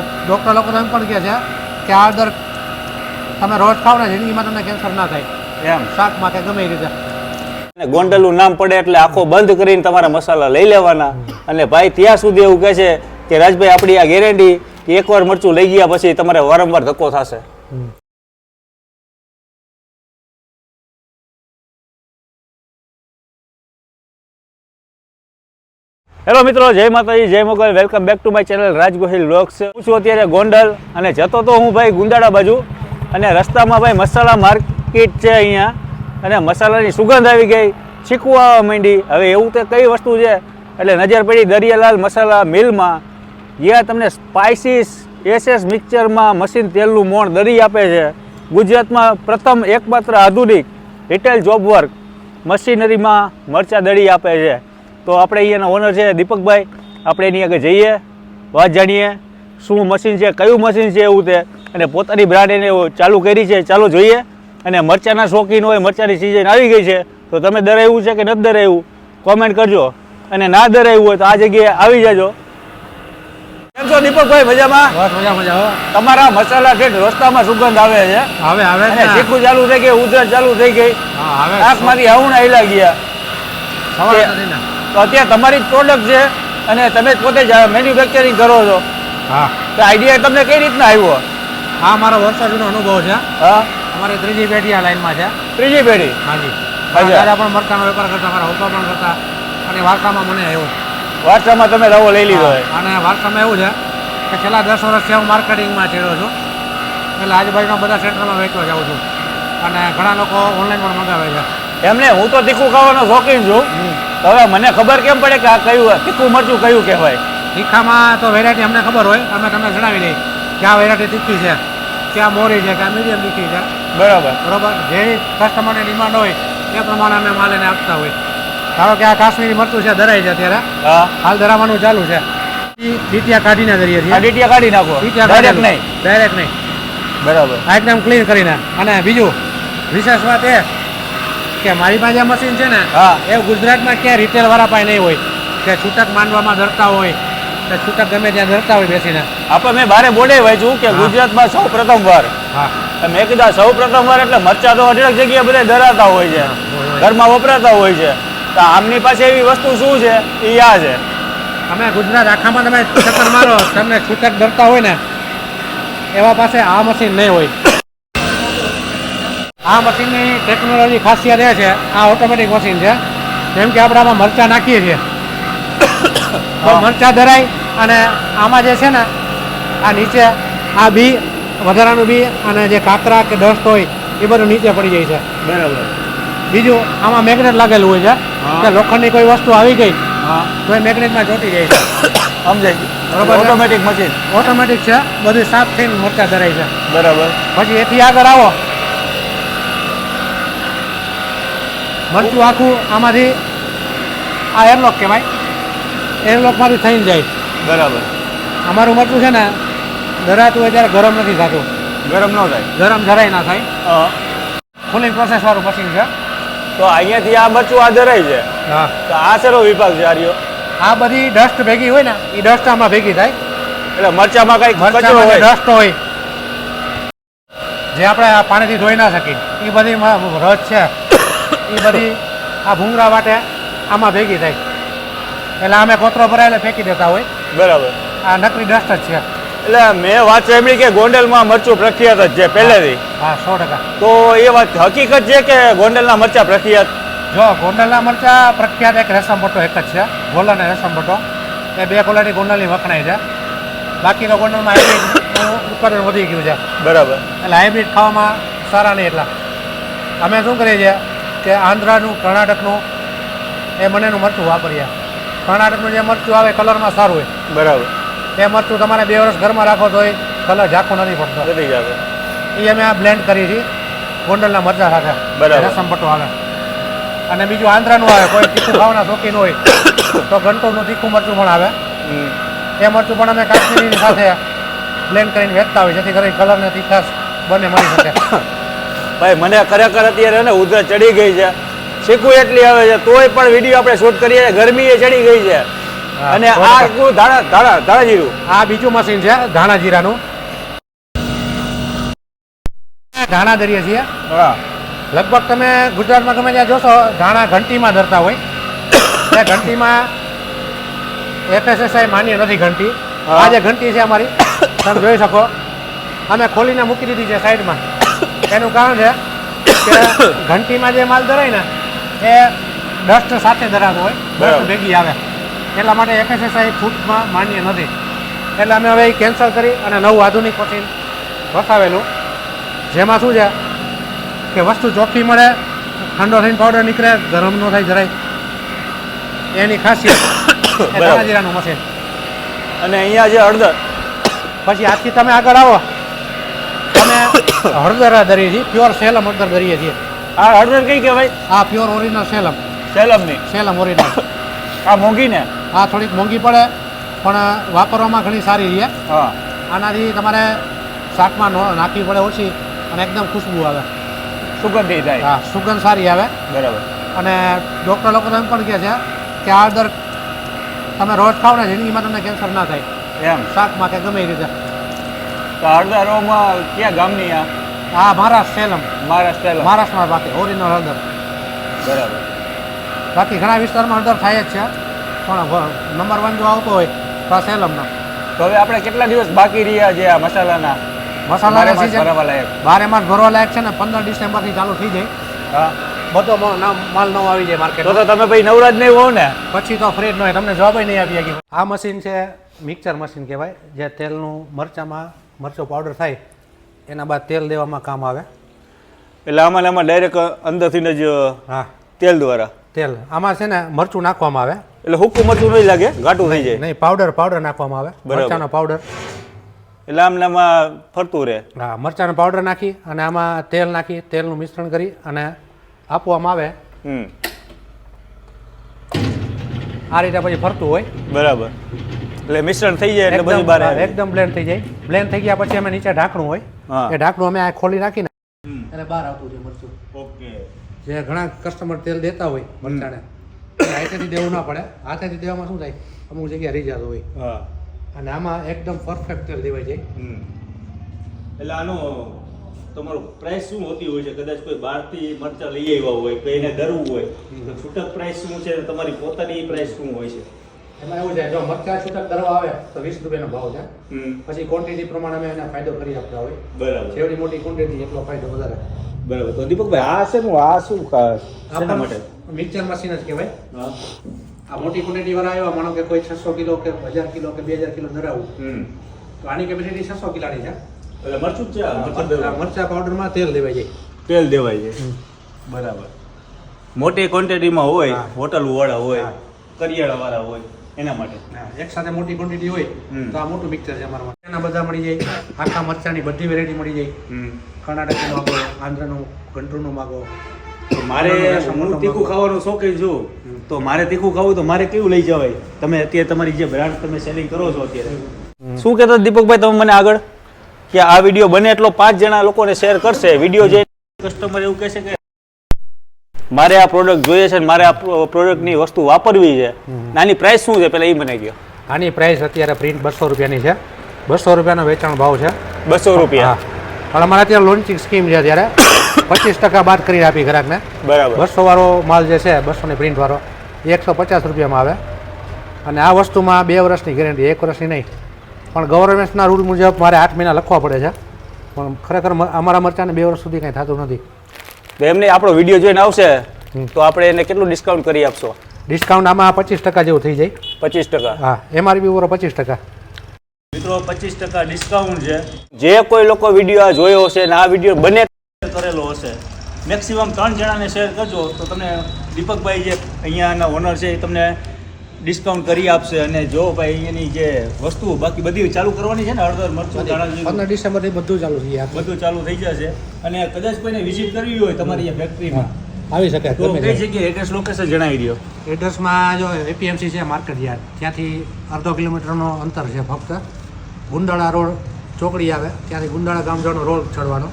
Doctor લોકો એમ પણ કહે છે કે આ દર તમે રોજ ખાવ ને જિંદગીમાં તમને કેન્સર ના થાય. એમ. શાકમાં કે ગમે એ રીતે. અને ગોંડલનું નામ પડે એટલે આખો બંધ કરીને તમારા મસાલા લઈ લેવાના. અને ભાઈ ત્યાં સુધી એવું કહે છે કે રાજભાઈ આપણી આ ગેરંટી કે એકવાર મરચું લઈ ગયા પછી તમારે વારંવાર ધક્કો થશે. હેલો મિત્રો, જય માતાજી, જય Mogal. Welcome back to my channel Raj Gohil vlogs. હું છું અત્યારે ગોંડલ અને જતો તો હું ભાઈ ગુંદાડા બાજુ. અને રસ્તામાં ભાઈ મસાલા માર્કેટ છે અહીંયા. અને મસાલાની સુગંધ આવી ગઈ છીકવું માંડી. હવે એવું તો કઈ વસ્તુ છે? એટલે નજર પડી દરિયાલાલ મસાલા મિલમાં. જ્યાં તમને સ્પાઇસીસ એસએસ મિક્સચરમાં મશીન તેલનું મોણ દરી આપે છે. ગુજરાતમાં પ્રથમ એકમાત્ર આધુનિક રિટેલ જોબ વર્ક મશીનરીમાં મરચા દળી આપે છે. તો આપણે અહીંયાના ઓનર છે દીપકભાઈ. આપણે એની આગળ જઈએ વાત જાણીએ શું મશીન છે કયું મશીન છે એવું તે અને પોતાની બ્રાન્ડ એને ચાલુ કરી છે ચાલો જોઈએ. અને મરચાના શોખીન હોય મરચાની સિઝન આવી ગઈ છે તો તમે દરાયું છે કે નથી દરાયું કોમેન્ટ કરજો. અને ના દરાવ્યું હોય તો આ જગ્યાએ આવી જજો. કેમ છો દીપકભાઈ મજામાં? બસ મજા મજા તમારા મસાલા છે રસ્તામાં સુગંધ આવે છે. હવે હવે જ અને શીખું ચાલુ થઈ ગઈ ઉધરસ ચાલુ થઈ ગઈ. આંખમાંથી આવું આયલા ગયા. ને. તો અત્યારે તમારી જ પ્રોડક્ટ છે અને તમે પોતે જ મેન્યુફેક્ચરિંગ કરો છો. હા. તો આઈડિયા તમને કઈ રીતના આવ્યો? હા મારો વરસાદનો અનુભવ છે. હા. અમારી ત્રીજી પેઢી આ લાઈનમાં છે. ત્રીજી પેઢી? હાજી. દાદા પણ મરકાનો વેપાર કરતા મારા પપ્પા પણ કરતા અને વારસામાં મને આવ્યો. વારસામાં તમે રવો લઈ લીધો અને વારસામાં એવું છે કે છેલ્લા દસ વર્ષથી હું માર્કેટિંગમાં છેડ્યો છું. એટલે આજુબાજુના બધા સેન્ટરમાં વેચવા જાઉં છું. અને ઘણા લોકો ઓનલાઈન પણ મંગાવે છે. એમને હું તો તીખું ખાવાનો શોખીન છું. તો હવે મને ખબર કેમ પડે કે આ કયું તીખું મરચું કયું કહેવાય? તીખામાં તો વેરાયટી અમને ખબર હોય. અમે તમને જણાવી દઈએ કે આ વેરાયટી તીખી છે કે આ મોરી છે કે આ મીડિયમ તીખી છે. બરાબર. બરાબર? જે કસ્ટમરની ડિમાન્ડ હોય એ પ્રમાણે અમે માલ એને આપતા હોય ધારો કે આ કાશ્મીરી મરચું છે ધરાય છે અત્યારે. હાલ ધરાવવાનું ચાલુ છે. ડીટીયા કાઢીને આ છીએ. ડીટીયા કાઢી નાખો. ડાયરેક્ટ નહીં. ડાયરેક્ટ નહીં. બરાબર. આ એકદમ ક્લીન કરીને. અને બીજું વિશેષ વાત એ કે મારી પાસે આ મશીન છે ને હા. એ ગુજરાતમાં ક્યાં રિટેલ વાળા પાસે નહીં હોય. કે છૂટક માનવામાં ધરતા હોય કે છૂટક ગમે ત્યાં ધરતા હોય બેસીને. આપણે મેં બારે બોર્ડે વાંચ્યું કે ગુજરાતમાં સૌ પ્રથમ વાર. હા. મેં કીધા સૌ પ્રથમ વાર એટલે મરચા તો અઢળક જગ્યાએ બધા ધરાતા હોય છે. ઘરમાં વપરાતા હોય છે. તો આમની પાસે એવી વસ્તુ શું છે? એ આ છે. અમે ગુજરાત આખામાં તમે ચક્કર મારો તમને છૂટક ધરતા હોય ને એવા પાસે આ મશીન નહીં હોય. આ મશીનની ટેકનોલોજી ખાસિયત એ છે આ ઓટોમેટિક મશીન છે. જેમ કે આપણે આમાં મરચાં નાખીએ છીએ. તો મરચાં ધરાય અને આમાં જે છે ને આ નીચે આ બી વધારાનું બી અને જે કાંકરા કે ડસ્ટ હોય એ બધું નીચે પડી જાય છે. બરાબર. બીજું આમાં મેગ્નેટ લાગેલું હોય છે. કે લોખંડની કોઈ વસ્તુ આવી ગઈ તો એ મેગ્નેટમાં ચોંટી જાય છે. સમજાય બરાબર? ઓટોમેટિક મશીન ઓટોમેટિક છે બધું સાફ થઈને મરચા ધરાય છે. બરાબર. પછી એથી આગળ આવો. મરચું આખું આમાંથી આ એરલોક કહેવાય. એરલોકમાંથી થઈને જાય. બરાબર. અમારું મરચું છે ને ધરાતું હોય ત્યારે ગરમ નથી થતું. ગરમ ન થાય. ગરમ જરાય ના થાય. ફૂલિંગ પ્રોસેસવાળું મશીન છે. તો અહીંયાથી આ મરચું આ ધરાય છે. હા. તો આ શેનો વિભાગ છે આર્યો? આ બધી ડસ્ટ ભેગી હોય ને એ ડસ્ટ આમાં ભેગી થાય. એટલે મરચામાં કઈ કચરો હોય? ડસ્ટ હોય જે આપણે આ પાણીથી ધોઈ ના શકીએ એ બધી રસ છે. એ બધી આ ભૂંગળા માટે આમાં ભેગી થાય. એટલે અમે કોતરો ભરાયેલા ફેંકી દેતા હોય. બરાબર. આ નકરી ડસ્ટ જ છે. એટલે મેં વાત સાંભળી કે ગોંડલમાં મરચું પ્રખ્યાત જ છે પહેલેથી. હા સો ટકા. તો એ વાત હકીકત છે કે ગોંડલના મરચા પ્રખ્યાત? જો ગોંડલના મરચા પ્રખ્યાત એક રેશમ ભટ્ટો એક જ છે. ગોલ અને રેશમ ભટ્ટો એ બે ક્વોલિટી ગોંડલની વખણાય છે. બાકી તો ગોંડલમાં હાઇબ્રિડ ઉત્પાદન વધી ગયું છે. બરાબર. એટલે હાઇબ્રિડ ખાવામાં સારા નહીં એટલા. અમે શું કરીએ છીએ? કે આંધ્રાનું કર્ણાટકનું એ બંનેનું મરચું વાપરીએ. કર્ણાટકનું જે મરચું આવે કલરમાં સારું હોય. બરાબર. એ મરચું તમારે બે વર્ષ ઘરમાં રાખો તો એ કલર ઝાંખો નથી પડતો. વધી જશે એ અમે આ બ્લેન્ડ કરી છીએ. ગોંડલના મરચા સાથે. બરાબર. રસમ પટ્ટો આવે. અને બીજું આંધ્રાનું આવે કોઈ તીખું ખાવાના શોખીન હોય તો ગંટોનું તીખું મરચું પણ આવે. એ મરચું પણ અમે કાશ્મીરીની સાથે બ્લેન્ડ કરીને વેચતા હોય જેથી કરીને કલરને તીખાશ બંને મળી શકે. ભાઈ મને ખરેખર અત્યારે ને ઉધર ચડી ગઈ છે. શીખવું એટલી આવે છે. તોય પણ વીડિયો આપણે શૂટ કરીએ. ગરમી એ ચડી ગઈ છે. અને આ. ધાણા ધાણા ધાણા જીરું આ બીજું મશીન છે ધાણા જીરાનું ધાણા દરીએ છીએ લગભગ તમે ગુજરાતમાં તમે ત્યાં જોશો ધાણા ઘંટીમાં ધરતા હોય. એ ઘંટીમાં એફએસએસઆઈ માન્ય નથી ઘંટી. આ જે ઘંટી છે અમારી તમે જોઈ શકો. અમે ખોલીને મૂકી દીધી છે સાઈડમાં. એનું કારણ છે કે ઘંટીમાં જે માલ ધરાય ને એ ડસ્ટ સાથે ધરાતો હોય. ડસ્ટ ભેગી આવે. એટલા માટે એફએસએસઆઈ ફૂટમાં માન્ય નથી. એટલે અમે હવે એ કેન્સલ કરી અને નવું આધુનિક મશીન વસાવેલું. જેમાં શું છે કે વસ્તુ ચોખ્ખી મળે ઠંડો થઈને પાવડર નીકળે ગરમ ન થાય જરાય. એની ખાસિયત જીરાનું મશીન અને અહીંયા જે હળદર પછી આજથી તમે આગળ આવો. તમે હળદર દરીએ છીએ પ્યોર સેલમ હળદર દરીએ છીએ. આ હળદર કઈ કહેવાય? આ પ્યોર ઓરિજિનલ સેલમ. સેલમની? સેલમ ઓરિજિનલ. આ મોંઘી ને આ થોડીક મોંઘી પડે પણ વાપરવામાં ઘણી સારી રહે હા. આનાથી તમારે શાકમાં નાખવી પડે ઓછી અને એકદમ ખુશ્બુ આવે. સુગંધી થાય હા સુગંધ સારી આવે. બરાબર. અને ડૉક્ટર લોકો એમ પણ કહે છે કે આ હળદર તમે રોજ ખાઓ ને જિંદગીમાં તમને કેન્સર ના થાય. એમ. શાકમાં કે ગમે એ રીતે. તો હળદરોમાં ક્યાં ગામની આ? હા મહારાષ્ટ્ર સેલમ. મહારાષ્ટ્ર સેલમ. મહારાષ્ટ્રમાં બાકી ઓરિજિનલ હળદર. બરાબર. બાકી ઘણા વિસ્તારમાં હળદર થાય જ છે પણ નંબર વન જો આવતો હોય તો આ સેલમનો. તો હવે આપણે કેટલા દિવસ બાકી રહ્યા છે આ મસાલાના? મસાલાના લાયક બારે માસ ભરવા લાયક છે ને પંદર ડિસેમ્બરથી ચાલુ થઈ જાય. હા. બધો માલ નવો આવી જાય માર્કેટ તો તમે ભાઈ નવરાજ નહીં હોવ ને? પછી તો ફ્રી જ તમને જવાબ નહીં આપી આ મશીન છે મિક્સર મશીન કહેવાય જે તેલનું મરચામાં મરચો પાવડર થાય એના બાદ તેલ દેવામાં કામ આવે. એટલે આમાં આમાં ડાયરેક્ટ અંદરથી જ હા. તેલ દ્વારા? તેલ. આમાં છે ને મરચું નાખવામાં આવે. એટલે હુક્કું મરચું નહીં લાગે? ઘાટું થઈ જાય? નહીં પાવડર પાવડર નાખવામાં આવે. મરચાનો પાવડર એટલે આમ આમાં ફરતું રહે? હા મરચાનો પાવડર નાખી અને આમાં તેલ નાખી તેલનું મિશ્રણ કરી અને આપવામાં આવે. હમ. આ રીતે પછી ફરતું હોય. બરાબર. એટલે મિશ્રણ થઈ જાય એટલે બધું બહાર આવે. એકદમ બ્લેન્ડ થઈ જાય. બ્લેન્ડ થઈ ગયા પછી અમે નીચે ઢાંકણું હોય. એ ઢાંકણું અમે આ ખોલી નાખીને. એટલે બહાર આવતું છે મરચું. ઓકે. જે ઘણા કસ્ટમર તેલ દેતા હોય મરચાને હાથેથી દેવું ના પડે. હાથેથી દેવામાં શું થાય? અમુક જગ્યાએ રહી જતું હોય અને આમાં એકદમ પરફેક્ટ તેલ દેવાય જાય એટલે આનો તમારો પ્રાઇસ શું હોતી હોય છે? કદાચ કોઈ બહારથી મરચા લઈ આવ્યા હોય કે એને ડરવું હોય તો છૂટક પ્રાઇસ શું છે? તમારી પોતાની પ્રાઇસ શું હોય છે? એમાં એવું છે જો મરચા છૂટક દરવા આવે તો વીસ રૂપિયાનો ભાવ છે. પછી ક્વોન્ટિટી પ્રમાણે અમે એને ફાયદો કરી આપતા હોય. બરાબર. જેવડી મોટી ક્વોન્ટિટી એટલો ફાયદો વધારે. બરાબર. તો દીપકભાઈ આ છે નું આ શું શેના માટે? મિક્સર મશીન જ કહેવાય. આ મોટી ક્વોન્ટિટી વાળા આવ્યા માનો કે કોઈ છસો કિલો કે હજાર કિલો કે બે હજાર કિલો ધરાવું તો આની કેપેસિટી છસો કિલોની છે. એટલે મરચું જ છે મરચું પાવડરમાં તેલ દેવાય જાય તેલ દેવાય છે? બરાબર. મોટી ક્વોન્ટિટીમાં હોય હોટલ વાળા હોય. કરિયાળા વાળા હોય. એના માટે. એક સાથે મોટી ક્વોન્ટિટી હોય તો આ મોટું મિક્સર છે અમારા માટે. એના બધા મળી જાય આખા મરચાની બધી વેરાયટી મળી જાય. કર્ણાટકનું માગો આંધ્રનું કંટ્રોલનું માગો. મારે હું તીખું ખાવાનો ખાવાનું શોખીન છું. તો મારે તીખું ખાવું તો મારે કેવું લઈ જવાય? તમે અત્યારે તમારી જે બ્રાન્ડ તમે સેલિંગ કરો છો અત્યારે. શું કહેતા દીપકભાઈ તમે મને આગળ? કે આ વીડિયો બને એટલો પાંચ જણા લોકોને શેર કરશે. વીડિયો જે કસ્ટમર એવું કહેશે કે મારે આ પ્રોડક્ટ જોઈએ છે મારે આ પ્રોડક્ટની વસ્તુ વાપરવી છે. નાની પ્રાઇસ શું છે પેલા એ મને કહો. આની પ્રાઇસ અત્યારે પ્રિન્ટ બસો રૂપિયાની છે. બસો રૂપિયાનો વેચાણ ભાવ છે. બસો રૂપિયા. પણ અમારે અત્યારે લોન્ચિંગ સ્કીમ છે અત્યારે. પચીસ ટકા બાદ કરી આપી ગ્રાહકને બરાબર. બસો વાળો માલ જે છે બસોની પ્રિન્ટ વાળો એ એકસો પચાસ રૂપિયામાં આવે. અને આ વસ્તુમાં બે વર્ષની ગેરંટી એક વર્ષની નહીં. પણ ગવર્મેન્ટના રૂલ મુજબ મારે આઠ મહિના લખવા પડે છે. પણ ખરેખર અમારા મરચાને બે વર્ષ સુધી કંઈ થતું નથી. તો એમને આપણો વીડિયો જોઈને આવશે તો આપણે એને કેટલું ડિસ્કાઉન્ટ કરી આપશો? ડિસ્કાઉન્ટ આમાં પચીસ ટકા જેવું થઈ જાય. પચીસ ટકા. હા એમઆરપી ઉપર પચીસ ટકા. મિત્રો પચીસ ટકા ડિસ્કાઉન્ટ છે. જે કોઈ લોકો વીડિયો આ જોયો હશે ને આ વીડિયો બને કરેલો હશે. મેક્સિમમ ત્રણ જણાને શેર કરજો તો તમને દીપકભાઈ જે અહીંયાના ઓનર છે એ તમને ડિસ્કાઉન્ટ કરી આપશે અને જો ભાઈ એની જે વસ્તુ બાકી બધી ચાલુ કરવાની છે ને હળદર મરચું ધાણા પંદર ડિસેમ્બરથી બધું ચાલુ થઈ જાય બધું ચાલુ થઈ જશે. અને કદાચ કોઈને વિઝિટ કરવી હોય તમારી ફેક્ટરીમાં આવી શકે તો કઈ જગ્યાએ એડ્રેસ લોકેશન જણાવી દો એડ્રેસમાં જો એપીએમસી છે માર્કેટ યાર્ડ. ત્યાંથી અડધો કિલોમીટરનો અંતર છે ફક્ત. ગુંડાળા રોડ ચોકડી આવે. ત્યાંથી ગુંડાળા ગામ જવાનો રોડ ચડવાનો.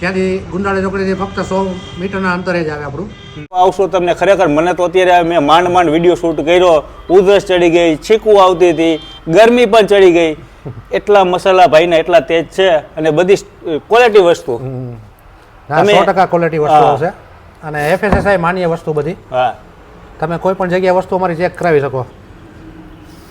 ત્યાંથી ગુંદાળા ચોકડીથી ફક્ત સો મીટરના અંતરે જ આવે આપણું. આવશો તમને ખરેખર મને તો અત્યારે મેં માંડ માંડ વીડિયો શૂટ કર્યો ઉધરસ ચડી ગઈ છીકું આવતી હતી ગરમી પણ ચડી ગઈ. એટલા મસાલા ભાઈના એટલા તેજ છે અને બધી ક્વોલિટી વસ્તુ. હા તમે- સો ટકા ક્વોલિટી વસ્તુ. આવશે અને એફએસએસઆઈ માન્ય વસ્તુ બધી. હા. તમે કોઈ પણ જગ્યાએ વસ્તુ અમારી ચેક કરાવી શકો.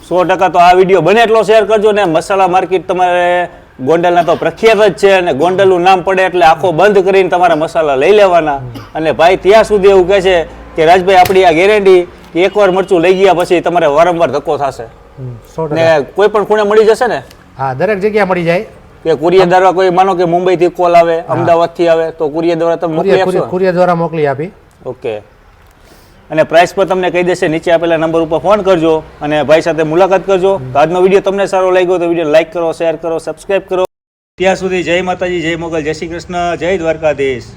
સો ટકા તો આ વીડિયો બને એટલો શેર કરજો ને મસાલા માર્કેટ તમારે ગોંડલના તો પ્રખ્યાત જ છે અને ગોંડલનું નામ પડે એટલે આખો બંધ કરીને તમારા મસાલા લઈ લેવાના. અને ભાઈ ત્યાં સુધી એવું કહે છે કે રાજભાઈ આપણી આ ગેરંટી કે એકવાર મરચું લઈ ગયા પછી તમારે વારંવાર ધક્કો થશે. ને કોઈ પણ ખૂણે મળી જશે ને? હા દરેક જગ્યાએ મળી જાય. કે કુરિયર દ્વારા કોઈ માનો કે મુંબઈથી કોલ આવે અમદાવાદથી આવે તો કુરિયર દ્વારા તમે મોકલી આપશો કુરિયર દ્વારા મોકલી આપી. ઓકે. અને પ્રાઇસ પર તમને કહી દેશે, નીચે આપેલા નંબર ઉપર ફોન કરજો અને ભાઈ સાથે મુલાકાત કરજો. આજનો વીડિયો તમને સારો લાગ્યો તો વીડિયો લાઇક કરો શેર કરો સબસ્ક્રાઇબ કરો. ત્યાં સુધી જય માતાજી, જય મોગલ, જય શ્રી કૃષ્ણ, જય દ્વારકાધીશ.